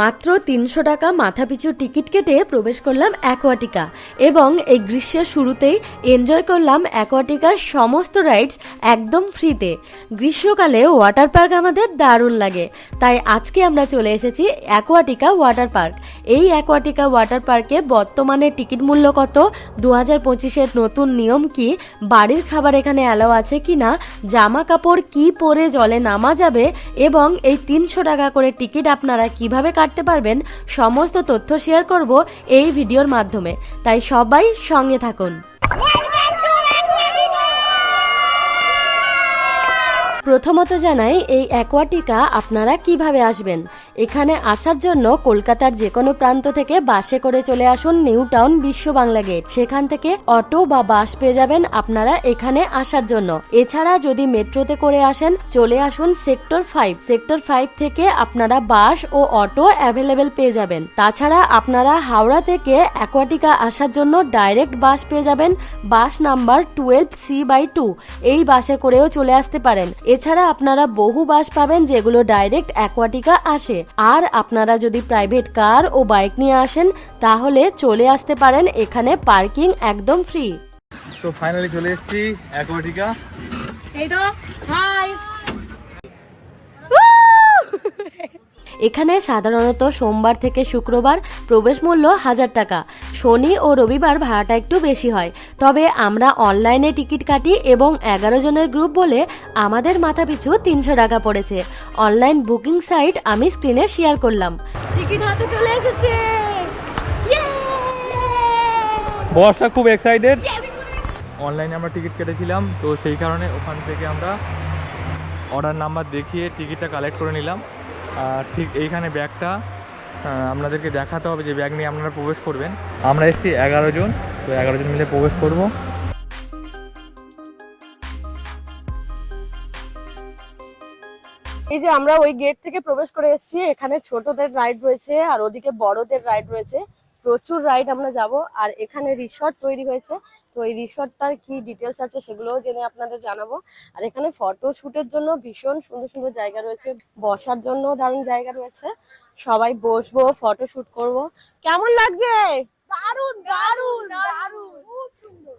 মাত্র তিনশো টাকা মাথাপিছু টিকিট কেটে প্রবেশ করলাম অ্যাকোয়াটিকা এবং এই গ্রীষ্মের শুরুতেই এনজয় করলাম অ্যাকোয়াটিকার সমস্ত রাইডস একদম ফ্রিতে। গ্রীষ্মকালে ওয়াটার পার্ক আমাদের দারুণ লাগে, তাই আজকে আমরা চলে এসেছি অ্যাকোয়াটিকা ওয়াটার পার্ক। এই অ্যাকোয়াটিকা ওয়াটার পার্কে বর্তমানে টিকিট মূল্য কত দু হাজার পঁচিশের নতুন নিয়ম কি, বাড়ির খাবার এখানে অ্যালাও আছে কি না জামা কাপড় কি পরে জলে নামা যাবে, এবং এই তিনশো টাকা করে টিকিট আপনারা কীভাবে কাটতে পারবেন সমস্ত তথ্য শেয়ার করব এই ভিডিওর মাধ্যমে। তাই সবাই সঙ্গে থাকুন। প্রথমত জানাই, এই অ্যাকোয়াটিকা আপনারা কীভাবে আসবেন? এখানে আসার জন্য কলকাতার যে কোনো প্রান্ত থেকে বাসে করে চলে আসুন নিউ টাউন বিশ্ব বাংলা গেট। সেখান থেকে অটো বা বাস পেয়ে যাবেন আপনারা এখানে আসার জন্য। এছাড়া যদি মেট্রোতে করে আসেন, চলে আসুন সেক্টর ফাইভ। সেক্টর ফাইভ থেকে আপনারা বাস ও অটো অ্যাভেলেবেল পেয়ে যাবেন। তাছাড়া আপনারা হাওড়া থেকে অ্যাকোয়াটিকা আসার জন্য ডাইরেক্ট বাস পেয়ে যাবেন bus number twelve C by two. এই বাসে করেও চলে আসতে পারেন। এছাড়া আপনারা বহু বাস পাবেন যেগুলো ডাইরেক্ট অ্যাকোয়াটিকা আসে। আর আপনারা যদি প্রাইভেট কার ও বাইক নিয়ে আসেন তাহলে চলে আসতে পারেন এখানে পার্কিং একদম ফ্রি সো ফাইনালি চলে এসেছি অ্যাকোয়াটিকা এই তো হাই এখানে সাধারণত সোমবার থেকে শুক্রবার প্রবেশ মূল্য হাজার টাকা। শনি ও রবিবার ভাড়াটা একটু বেশি হয়। তবে আমরা অনলাইনে টিকিট কাটি এবং এগারো জনের গ্রুপ বলে আমাদের মাথাপিছু তিনশো টাকা পড়েছে। অনলাইন বুকিং সাইট আমি স্ক্রিনে শেয়ার করলাম। টিকিট হাতে চলে এসেছে। বর্ষা খুব এক্সাইটেড অনলাইনে আমরা টিকিট কেটেছিলাম তো সেই কারণে ওখান থেকে আমরা অর্ডার নাম্বার দেখিয়ে টিকিটটা কালেক্ট করে নিলাম। ঠিক এইখানে ব্যাগটা আপনাদেরকে দেখাতে হবে যে ব্যাগ নিয়ে আপনারা প্রবেশ করবেন। আমরা এসেছি এগারো জন, তো এগারো জন মিলে প্রবেশ করব। এই যে আমরা ওই গেট থেকে প্রবেশ করে এসেছি, এখানে ছোটদের রাইড রয়েছে আর ওদিকে বড়দের রাইড রয়েছে। প্রচুর রাইড আমরা যাব, আর এখানে রিসর্ট তৈরি হয়েছে। তো এই রিসর্টটার কি ডিটেলস আছে সেগুলোও জেনে আপনাদের জানাব। আর এখানে ফটো শুটের জন্য ভীষণ সুন্দর সুন্দর জায়গা রয়েছে বসার জন্য দারুণ জায়গা রয়েছে। সবাই বসবো ফটো শুট করব। কেমন লাগছে? দারুণ দারুণ দারুণ খুব সুন্দর।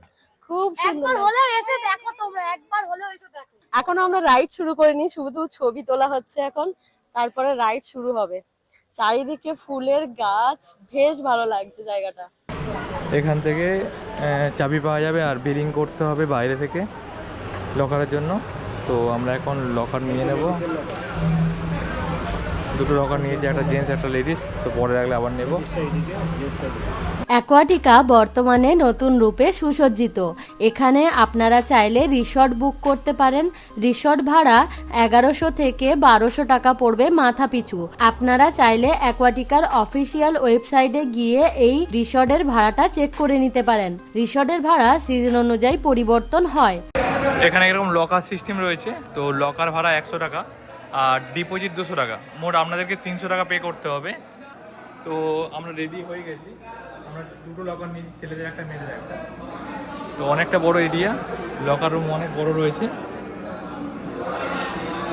খুব একবার। হলেও এসে দেখো তোমরা একবার হলেও এসে দেখো। এখনও আমরা রাইড শুরু করিনি শুধু ছবি তোলা হচ্ছে এখন। তারপরে রাইড শুরু হবে। চারিদিকে ফুলের গাছ বেশ ভালো লাগছে জায়গাটা। এখান থেকে চাবি পাওয়া যাবে আর বিলিং করতে হবে বাইরে থেকে লকারের জন্য। তো আমরা এখন লকার নিয়ে নেব। দুটো লকার নিয়েছি একটা জেন্টস একটা লেডিস তো পরে রাখলে আবার নেব। অ্যাকোয়াটিকা বর্তমানে নতুন রূপে সুসজ্জিত। এখানে আপনারা চাইলে রিসর্ট বুক করতে পারেন। রিসর্ট ভাড়া এগারোশো থেকে বারোশো টাকা পড়বে মাথা পিছু আপনারা চাইলে অ্যাকোয়াটিকার অফিসিয়াল ওয়েবসাইটে গিয়ে এই রিসর্টের ভাড়াটা চেক করে নিতে পারেন। রিসর্টের ভাড়া সিজন অনুযায়ী পরিবর্তন হয়। এখানে এরকম লকার সিস্টেম রয়েছে তো লকার ভাড়া একশো টাকা। আর ডিপোজিট দুশো টাকা। মোট আপনাদেরকে তিনশো টাকা পে করতে হবে। তো আমরা রেডি হয়ে গেছি। আমরা দুটো লকার নিয়েছি, ছেলেদের একটা, মেয়েদের একটা। তো অনেকটা বড় এরিয়া লকার রুম অনেক বড় রয়েছে।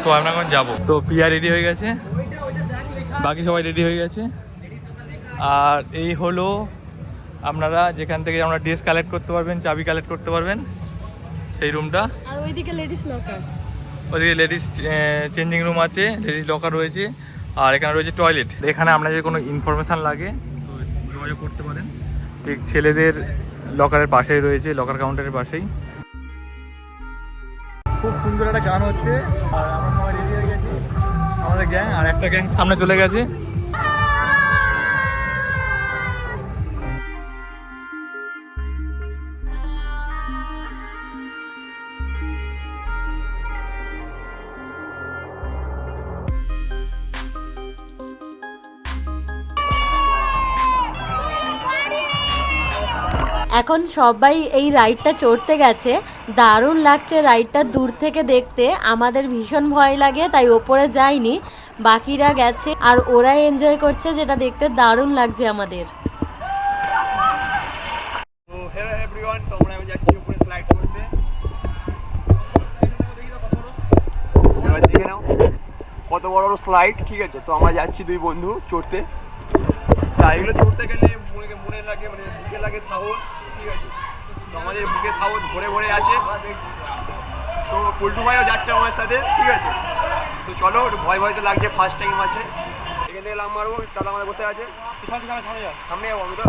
তো আমরা এখন যাব। তো পিয়া রেডি হয়ে গেছে। বাকি সবাই রেডি হয়ে গেছে। আর এই হলো আপনারা যেখান থেকে আমরা ড্রেস কালেক্ট করতে পারবেন, চাবি কালেক্ট করতে পারবেন, সেই রুমটা আর ওইদিকে লেডিস লকার ওদিকে লেডিস চেঞ্জিং রুম আছে, লেডিস লকার রয়েছে, আর এখানে রয়েছে টয়লেট এখানে আপনার যদি কোনো ইনফরমেশান লাগে, যোগাযোগ করতে পারেন। ঠিক, ছেলেদের লকারের পাশেই রয়েছে লকার কাউন্টারের পাশেই। খুব সুন্দর একটা গান হচ্ছে, আর আমরা সবাই রেডি হয়ে গেছি। আমাদের গ্যাং আর একটা গ্যাং সামনে চলে গেছে। এখন সবাই এই রাইডটা চড়তে গেছে। দারুণ লাগছে রাইডটা দূর থেকে দেখতে। আমাদের ভীষণ ভয় লাগে, তাই ওপরে যাইনি। বাকিরা গেছে আর ওরা এনজয় করছে যেটা দেখতে দারুণ লাগছে আমাদের। কত বড় বড় স্লাইড ঠিক আছে? তো আমরা যাচ্ছি দুই বন্ধু চড়তে। তা এগুলো চড়তে গেলে মনে লাগে মানে লাগে, সাহস। তো আমাদের বুকে সাহস ভরে ভরে আছে। তো পল্টু ভাইও যাচ্ছে আমার সাথে ঠিক আছে? তো চলো ভয় ভয় তো লাগছে ফার্স্ট টাইম আছে। এখান থেকে লাভ মারবো তাহলে আমাদের বসে আছে। সামনে যাব আমি তো।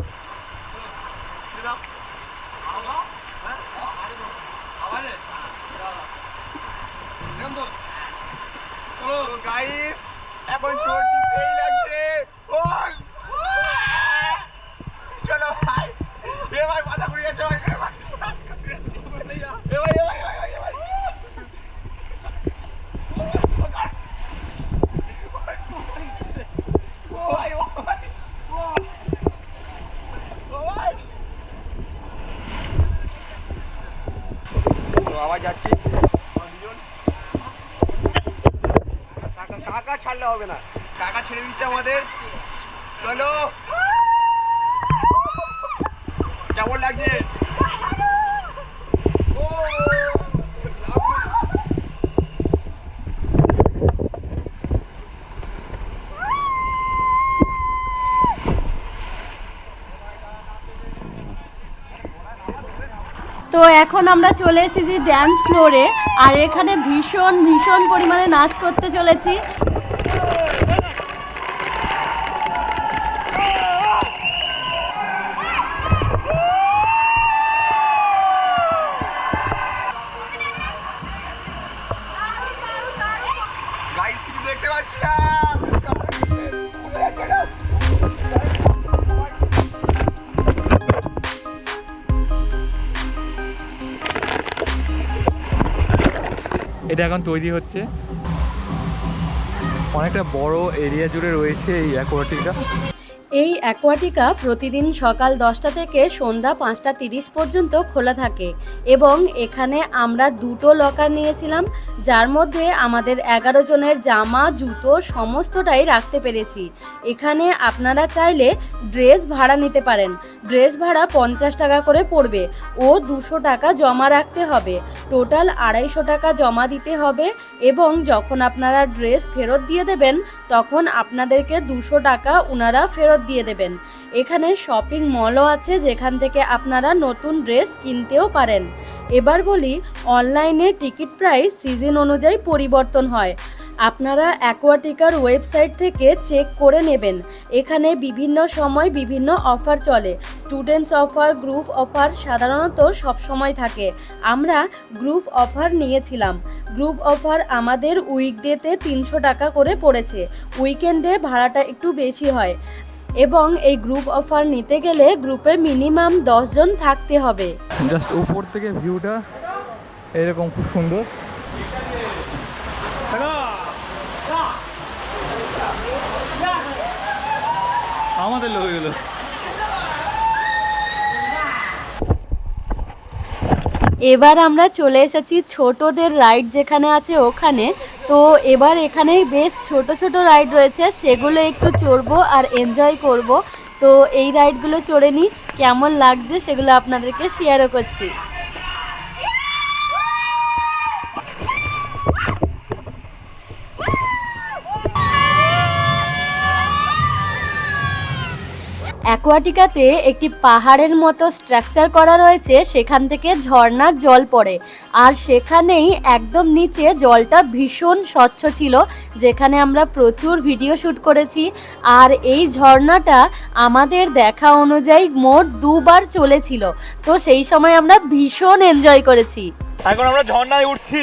গাইস এখন সেই লাগছে ওই চলো ভাই এ ভাই মাথা ঘুরে যাচ্ছে ভাই এ ভাই এ ভাই এ ভাই এ ভাই এ ভাই ও ভাই ও ভাই ও ভাই তো আবার যাচ্ছি আমরা দুজন কাকা কাকা ছাড়লে হবে না। কাকা ছেড়ে দিচ্ছে আমাদের। চলো। কেমন লাগছে? তো এখন আমরা চলে এসেছি ড্যান্স ফ্লোরে আর এখানে ভীষণ ভীষণ পরিমাণে নাচ করতে চলেছি। এটা এখন তৈরি হচ্ছে। অনেকটা বড় এরিয়া জুড়ে রয়েছে এই অ্যাকোয়াটিকটা এই অ্যাকোয়াটিকা প্রতিদিন সকাল দশটা থেকে সন্ধ্যা পাঁচটা তিরিশ পর্যন্ত খোলা থাকে এবং এখানে আমরা দুটো লকার নিয়েছিলাম, যার মধ্যে আমাদের এগারো জনের জামা, জুতো সমস্তটাই রাখতে পেরেছি। এখানে আপনারা চাইলে ড্রেস ভাড়া নিতে পারেন। ড্রেস ভাড়া পঞ্চাশ টাকা করে পড়বে ও দুশো টাকা জমা রাখতে হবে। টোটাল আড়াইশো টাকা জমা দিতে হবে এবং যখন আপনারা ড্রেস ফেরত দিয়ে দেবেন, তখন আপনাদেরকে দুশো টাকা ওনারা ফেরত দিয়ে দেবেন। এখানে শপিং মলও আছে যেখান থেকে আপনারা নতুন ড্রেস কিনতেও পারেন। এবার বলি অনলাইনে টিকিট প্রাইস সিজন অনুযায়ী পরিবর্তন হয়। আপনারা অ্যাকোয়াটিকার ওয়েবসাইট থেকে চেক করে নেবেন। এখানে বিভিন্ন সময় বিভিন্ন অফার চলে। স্টুডেন্টস অফার গ্রুপ অফার সাধারণত সব সময় থাকে। আমরা গ্রুপ অফার নিয়েছিলাম। গ্রুপ অফার আমাদের উইকডেতে তিনশো টাকা করে পড়েছে। উইকেন্ডে ভাড়াটা একটু বেশি হয়। এবং এই গ্রুপ অফার নিতে গেলে গ্রুপে মিনিমাম জন থাকতে হবে। জাস্ট উপর থেকে ভিউটা এরকম খুব সুন্দর। আমাদের লোক এগুলো। এবার আমরা চলে এসেছি ছোটদের রাইড যেখানে আছে ওখানে। তো এবার এখানে বেশ ছোট ছোট রাইড রয়েছে, সেগুলো একটু চড়বো আর এনজয় করব। তো এই রাইডগুলো চড়ে নিই, কেমন লাগছে সেগুলো আপনাদেরকে শেয়ারও করছি। অ্যাকোয়াটিকাতে একটি পাহাড়ের মতো স্ট্রাকচার করা রয়েছে, সেখান থেকে ঝর্ণার জল পড়ে। আর সেখানেই একদম নিচে জলটা ভীষণ স্বচ্ছ ছিল, যেখানে আমরা প্রচুর ভিডিও শ্যুট করেছি। আর এই ঝর্ণাটা আমাদের দেখা অনুযায়ী মোট দুবার চলেছিল। তো সেই সময় আমরা ভীষণ এনজয় করেছি। এখন আমরা ঝর্ণায় উঠছি।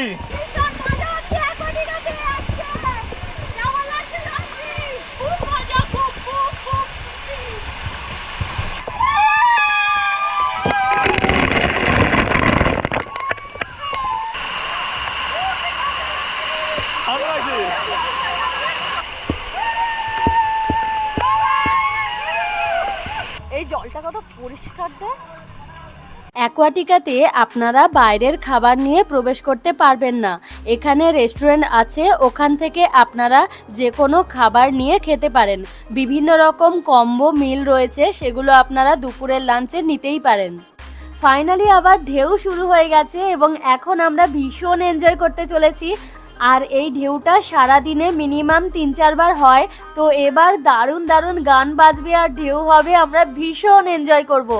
এই জলটা কত পরিষ্কার অ্যাকোয়াটিকাতে আপনারা বাইরের খাবার নিয়ে প্রবেশ করতে পারবেন না। এখানে রেস্টুরেন্ট আছে, ওখান থেকে আপনারা যে কোনো খাবার নিয়ে খেতে পারেন। বিভিন্ন রকম কম্বো, মিল রয়েছে, সেগুলো আপনারা দুপুরের লাঞ্চে নিতেই পারেন। ফাইনালি আবার ঢেউ শুরু হয়ে গেছে এবং এখন আমরা ভীষণ এনজয় করতে চলেছি। আর এই ঢেউটা সারা দিনে মিনিমাম তিন চারবার হয়। তো এবার দারুণ দারুণ গান বাজবে আর ঢেউ হবে, আমরা ভীষণ এনজয় করব।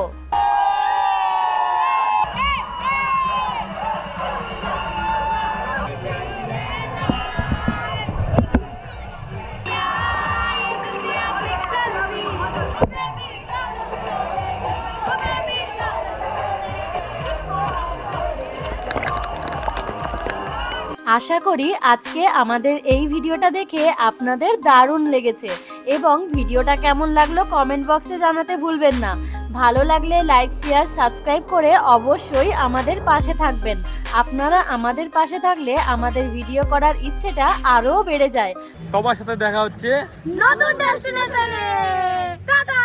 আশা করি আজকে আমাদের এই ভিডিওটা দেখে আপনাদের দারুণ লেগেছে এবং ভিডিওটা কেমন লাগল কমেন্ট বক্সে জানাতে ভুলবেন না। ভালো লাগলে লাইক শেয়ার সাবস্ক্রাইব করে অবশ্যই আমাদের পাশে থাকবেন। আপনারা আমাদের পাশে থাকলে আমাদের ভিডিও করার ইচ্ছেটা আরও বেড়ে যায়। সবার সাথে দেখা হচ্ছে। নতুন ডেস্টিনেশনে টাটা!